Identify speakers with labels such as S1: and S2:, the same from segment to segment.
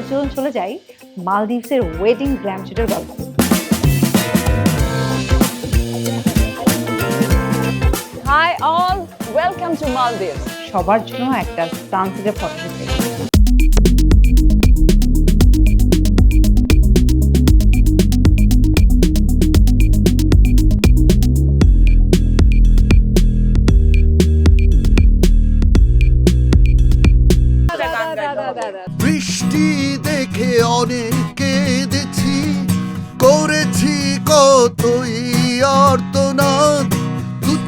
S1: এবার চলুন চলে যাই মালদ্বীপসের ওয়েডিং গ্র্যান্ড শুটের গল্প
S2: hi all welcome to Maldives.
S1: সবার জন্য একটা সানসেটের ফটোশুট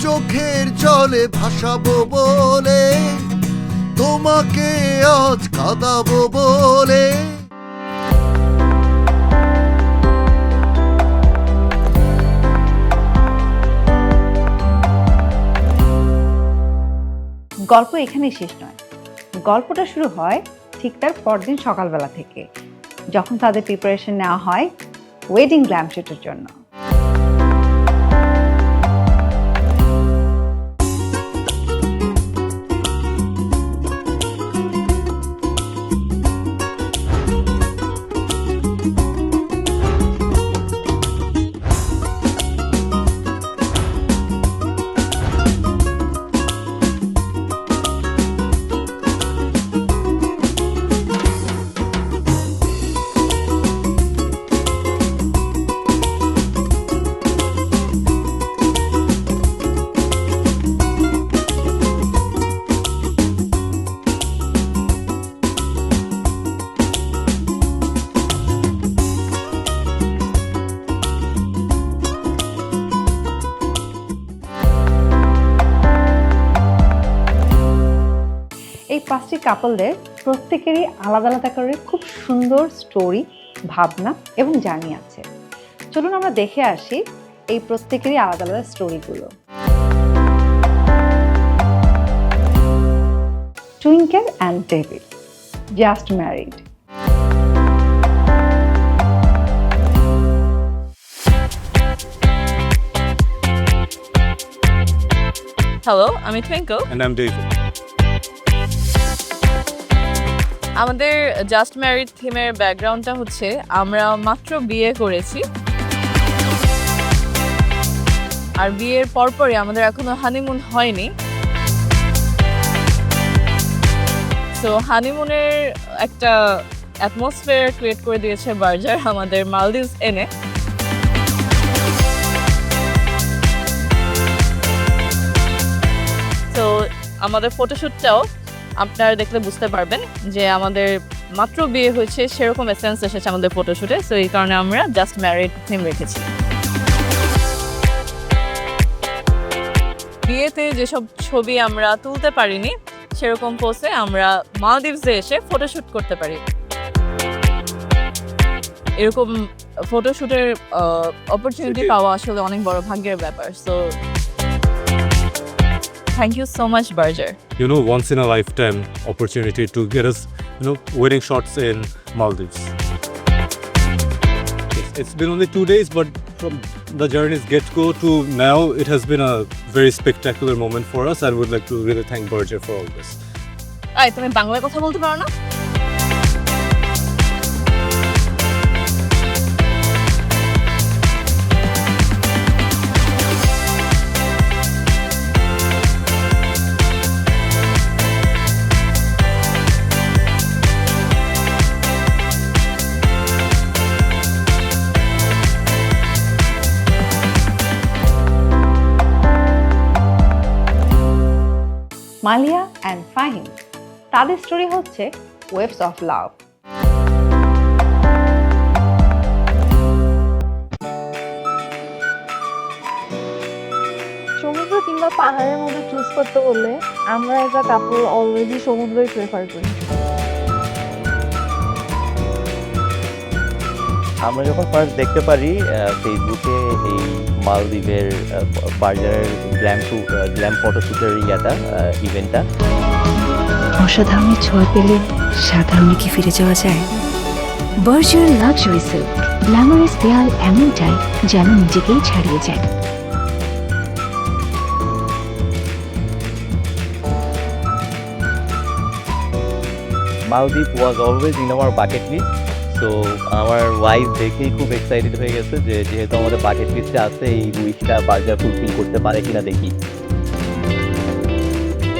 S3: চোখের জলে ভাসাবো বলে, তোমাকে আজ কাঁদাবো বলে।
S1: গল্প এখানেই শেষ নয়। গল্পটা শুরু হয় ঠিক তার পরদিন সকালবেলা থেকে, যখন তাদের প্রিপারেশন নেওয়া হয় ওয়েডিং গ্ল্যাম শুটের জন্য। কাপলদের প্রত্যেকেরই আলাদা আলাদা করে খুব সুন্দর স্টোরি ভাবনা এবং জার্নি আছে। চলুন আমরা দেখে আসি এই প্রত্যেকেরই আলাদা আলাদা স্টোরিগুলো Twinkle and David just married
S2: hello আমি টুইঙ্কল
S4: And I'm David.
S2: আমাদের জাস্ট ম্যারিড থিমের ব্যাকগ্রাউন্ডটা হচ্ছে, আমরা মাত্র বিয়ে করেছি। আর বিয়ের পরপরই আমাদের এখনও হানিমুন হয়নি। তো হানিমুনের একটা অ্যাটমসফিয়ার ক্রিয়েট করে দিয়েছে বার্জার আমাদের মালদিভস এনে। তো আমাদের ফটোশ্যুটটাও আপনারা দেখলে বুঝতে পারবেন যে আমাদের মাত্র বিয়ে হয়েছে সেরকম এসেন্স এসেছে আমাদের ফটোশ্যুটে সো এই কারণে আমরা জাস্ট ম্যারিড থিম রেখেছি। বিয়েতে যেসব ছবি আমরা তুলতে পারিনি সেরকম পোসে আমরা মালদ্বীপসে এসে ফটোশ্যুট করতে পারি। এরকম ফটোশ্যুটের অপরচুনিটি পাওয়া আসলে অনেক বড় ভাগ্যের ব্যাপার। So Thank you so much Berger
S4: You know, once in a lifetime opportunity to get us, you know, wedding shots in Maldives. It's- It's been only two days, but from the journey's get go to now, it has been a very spectacular moment for us. I would like to really thank Berger for all this.
S2: I তুমি বাংলায় কথা বলতে পারো না
S1: Malia and Fahim. তাদের story হচ্ছে ওয়েবস of love
S5: সমুদ্র কিংবা পাহাড়ের মধ্যে চুজ করতে বললে আমরা এজ কাপড় অলরেডি সমুদ্রই প্রেফার করি।
S6: আমরা যখন ফার্স্ট দেখতে পারি ফেসবুকে এই মালদ্বীপের বার্জারের গ্ল্যাম টু গ্ল্যাম ফটোশ্যুটের ইয়াটা ইভেন্টটা
S7: অসাধারণের ছোঁয়া পেলে সাধারণে কি ফিরে যাওয়া যায়। বার্জার লাক্সারি সিল্ক গ্ল্যামারাস দেয়াল এমনটাই যেন নিজেকেই ছাড়িয়ে যায়।
S6: মালদ্বীপ was always in our bucket list so আমার ওয়াইফ দেখেই খুব এক্সাইটেড হয়ে গেছে যে যেহেতু আমাদের বাকেট লিস্টে আছে, এই উইকটা বার্জার ফুলফিল করতে পারে কিনা দেখি।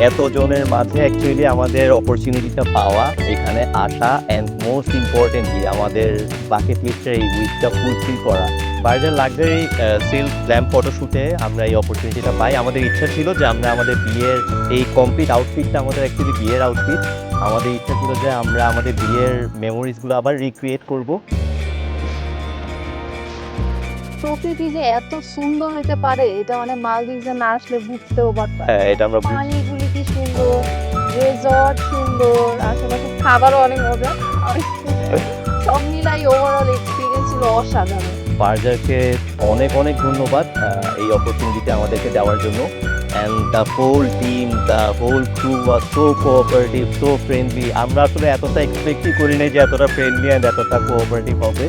S6: এতজনের মাঝে অ্যাকচুয়ালি আমাদের অপরচুনিটিটা পাওয়া, এখানে আসা অ্যান্ড মোস্ট ইম্পর্টেন্টলি আমাদের বাকেট লিস্টের এই উইকটা ফুলফিল করা। বার্জার লাক্সারি সিল্ক গ্ল্যাম ফটোশ্যুটে আমরা এই অপরচুনিটিটা পাই। আমাদের ইচ্ছা ছিল যে আমরা আমাদের বিয়ের এই কমপ্লিট আউটফিটটা আমাদের অ্যাকচুয়ালি বিয়ের আউটফিট আমাদের ইচ্ছা ছিল যে আমরা আমাদের বিয়ের মেমোরিজগুলো আবার রিক্রিয়েট করব।
S8: প্রকৃতি যে এত সুন্দর হতে পারে এটা মানে মালদ্বীপে না আসলে বুঝতেও পারতাম।
S6: হ্যাঁ এটা আমরা
S8: পানিগুলি কি সুন্দর রেজর্ট সুন্দর আশেপাশে খাবারও অনেক মজা। সব মিলাই ওভারঅল এক্সপিরিয়েন্স ছিল অসাধারণ।
S6: বার্জারকে অনেক অনেক ধন্যবাদ এই অপরচুনিটিটা আমাদেরকে দেওয়ার জন্য। And the whole team the whole crew was so cooperative so friendly আমরা আসলে এতটা এক্সপেক্টই করি নাই যে এতটা ফ্রেন্ডলি অ্যান্ড এতটা কোঅপারেটিভ হবে।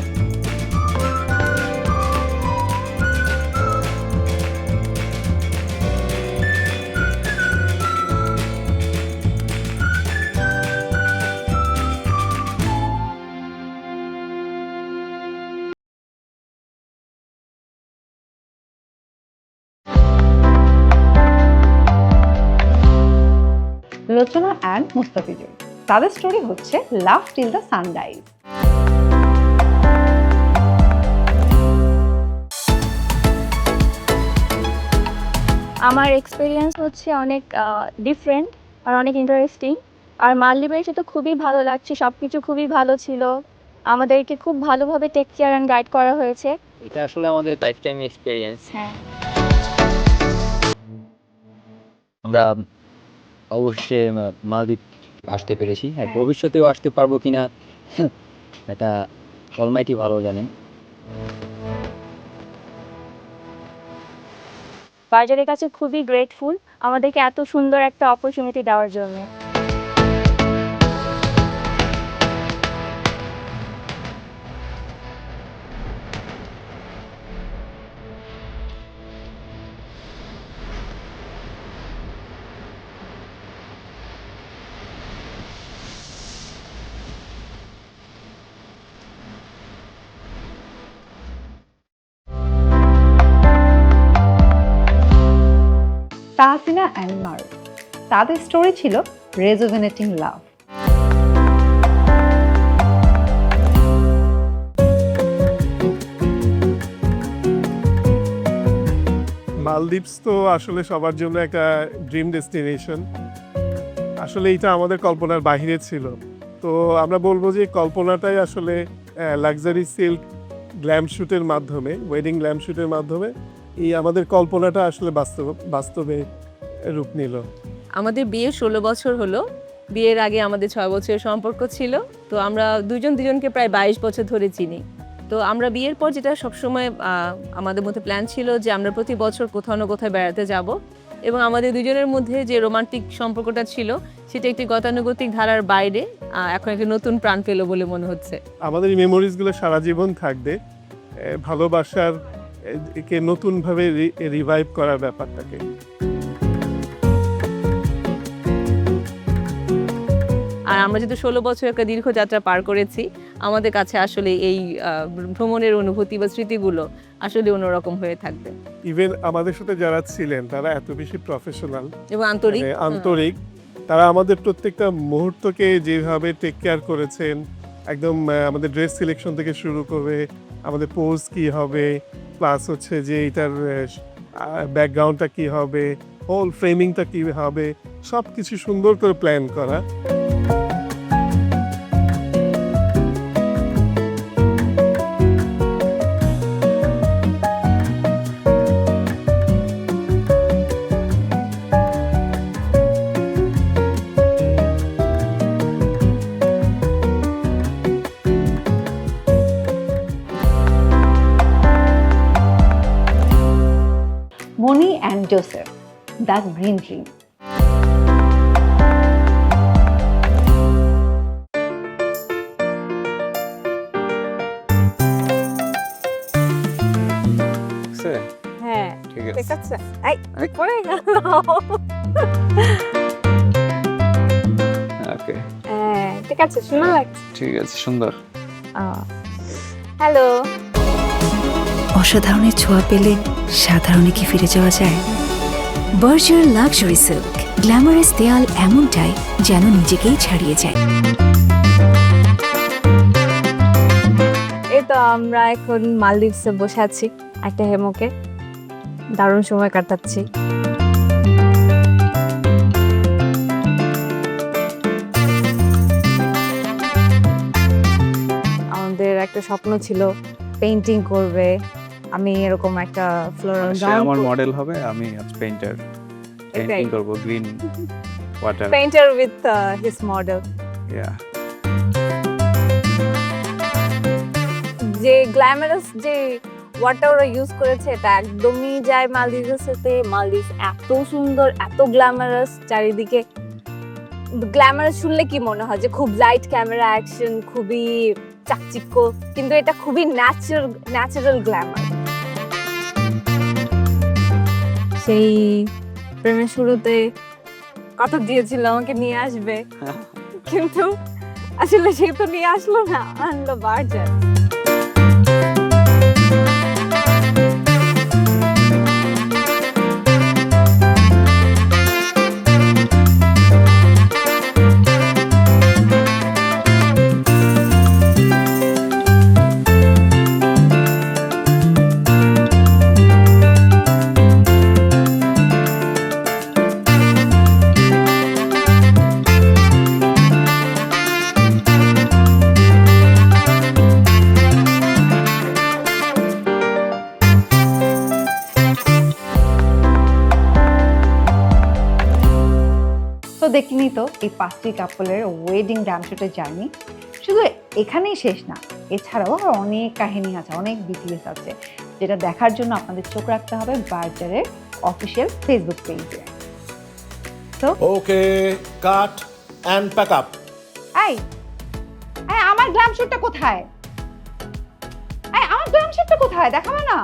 S1: রচনা অ্যান্ড মুস্তাফিজুর তাদের স্টোরি হচ্ছে লাভ টিল দ্য সানরাইজ
S9: আমার এক্সপিরিয়েন্স হচ্ছে অনেক ডিফারেন্ট আর অনেক ইন্টারেস্টিং আর মালদ্বীপে এসে তো খুবই ভালো লাগছে সব কিছু খুবই ভালো ছিল। আমাদেরকে খুব ভালোভাবে টেক কেয়ার অ্যান্ড গাইড করা হয়েছে।
S10: এটা আসলে আমাদের লাইফ টাইম এক্সপিরিয়েন্স
S9: হ্যাঁ।
S10: আমরা অবশ্যই মালদ্বীপ আসতে পেরেছি আর ভবিষ্যতেও আসতে পারব কিনা এটা অলমাইটি ভালো জানেন।
S9: বাজারের কাছে খুবই গ্রেটফুল আমাদেরকে এত সুন্দর একটা অপরচুনিটি দেওয়ার জন্য।
S1: তাহসিনা অ্যান্ড মারু তাদের স্টোরি ছিল রেজুভেনেটিং লাভ
S11: মালদ্বীপস তো আসলে সবার জন্য একটা ড্রিম ডেস্টিনেশন আসলে এটা আমাদের কল্পনার বাইরে ছিল। তো আমরা বলব যে কল্পনাটাই আসলে লাক্সারি সিল্ক গ্ল্যাম শ্যুটের মাধ্যমে ওয়েডিং গ্ল্যাম শ্যুটের মাধ্যমে এই আমাদের কল্পনাটা আসলে বাস্তব বাস্তবে রূপ নিল।
S12: আমাদের বিয়ে ষোলো বছর হলো। বিয়ের আগে আমাদের ছয় বছরের সম্পর্ক ছিল। তো আমরা দুজন দুজনকে প্রায় বাইশ বছর ধরে চিনি। তো আমরা বিয়ের পর যেটা সবসময় আমাদের মধ্যে প্ল্যান ছিল যে আমরা প্রতি বছর কোথাও না কোথাও বেড়াতে যাব। এবং আমাদের দুজনের মধ্যে যে রোমান্টিক সম্পর্কটা ছিল সেটা একটি গতানুগতিক ধারার বাইরে এখন একটি নতুন প্রাণ পেল বলে মনে হচ্ছে।
S11: আমাদের এই মেমোরিজগুলো সারা জীবন থাকবে। ভালোবাসার এ, কে নতুনভাবে রিভাইভ করার ব্যাপারটাকে।
S12: আর আমরা যেহেতু ষোলো বছর একটা দীর্ঘ যাত্রা পার করেছি আমাদের কাছে আসলে এই ভ্রমণের অনুভূতি বা স্মৃতিগুলো আসলে অন্যরকম হয়ে থাকবে।
S11: ইভেন আমাদের সাথে যারা ছিলেন তারা এত বেশি প্রফেশনাল
S12: এবং আন্তরিক।
S11: মানে আন্তরিক। তারা আমাদের প্রত্যেকটা মুহূর্তকে যেভাবে টেক কেয়ার করেছেন একদম আমাদের ড্রেস সিলেকশন থেকে শুরু করে আমাদের পোজ কি হবে প্লাস হচ্ছে যে এটার ব্যাকগ্রাউন্ডটা কি হবে হোল ফ্রেমিংটা কি হবে সব কিছু সুন্দর করে প্ল্যান করা।
S1: দ্য গ্রিন ড্রিম
S8: হ্যাঁ
S13: ঠিক
S8: আছে। এই। পড়ে গেল।
S10: ওকে।
S8: হ্যাঁ
S5: ঠিক আছে লাগছে।
S13: ঠিক আছে সুন্দর।
S5: হ্যালো।
S7: অসাধারণের ছোঁয়া পেলে সাধারণে কি ফিরে যাওয়া যায়? বার্জার লাক্সারি সিল্ক গ্ল্যামারাস দেয়াল এমনটাই যেন নিজেকেই ছাড়িয়ে যায়।
S5: এই তো আমরা এখন মালদ্বীপসে বসে আছি, একটা হেমকে। দারুণ সময় কাটাচ্ছি। আমাদের একটা স্বপ্ন ছিল পেইন্টিং করবে। আমি এরকম একটা ফ্লোরাল
S13: সে আমার মডেল হবে আমি পেইন্টার পেইন্টিং করব green water
S5: painter with his model
S13: yeah
S5: যে গ্ল্যামারাস যে ওয়াটার ওরা ইউজ করেছে এটা একদমই যায় মালদ্বীপের সাথে মালদ্বীপ এত সুন্দর এত গ্ল্যামারাস চারিদিকে। গ্ল্যামারাস শুনলে কি মনে হয় যে খুব লাইট ক্যামেরা অ্যাকশন খুবই চাকচিক্য কিন্তু এটা খুবই ন্যাচারাল ন্যাচারাল গ্ল্যামার সেই প্রেমের শুরুতে কত দিয়েছিল আমাকে নিয়ে আসবে। কিন্তু আসলে সে তো নিয়ে আসলো না আনলো বার্জার
S1: তো দেখলেনি তো এই পাঁচটি কাপলের ওয়েডিং ড্যামশুটের জার্নি শুধু এখানেই শেষ না এছাড়াও আরও অনেক কাহিনী আছে অনেক বিটিএস আছে যেটা দেখার জন্য আপনাদের চোখ রাখতে হবে বার্জারের অফিসিয়াল ফেসবুক পেজে
S14: okay cut and pack up
S1: এই এই আমার গ্ল্যাম শুটটা কোথায়? এই আমার গ্ল্যাম শুটটা কোথায়? দেখাবে না?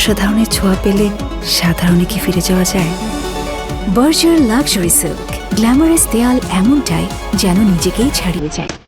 S7: অসাধারণের ছোঁয়া পেলে সাধারণে কি ফিরে যাওয়া যায়? বার্জার লাক্সারি সিল্ক গ্ল্যামারাস দেয়াল এমনটাই যেন নিজেকেই ছাড়িয়ে যায়।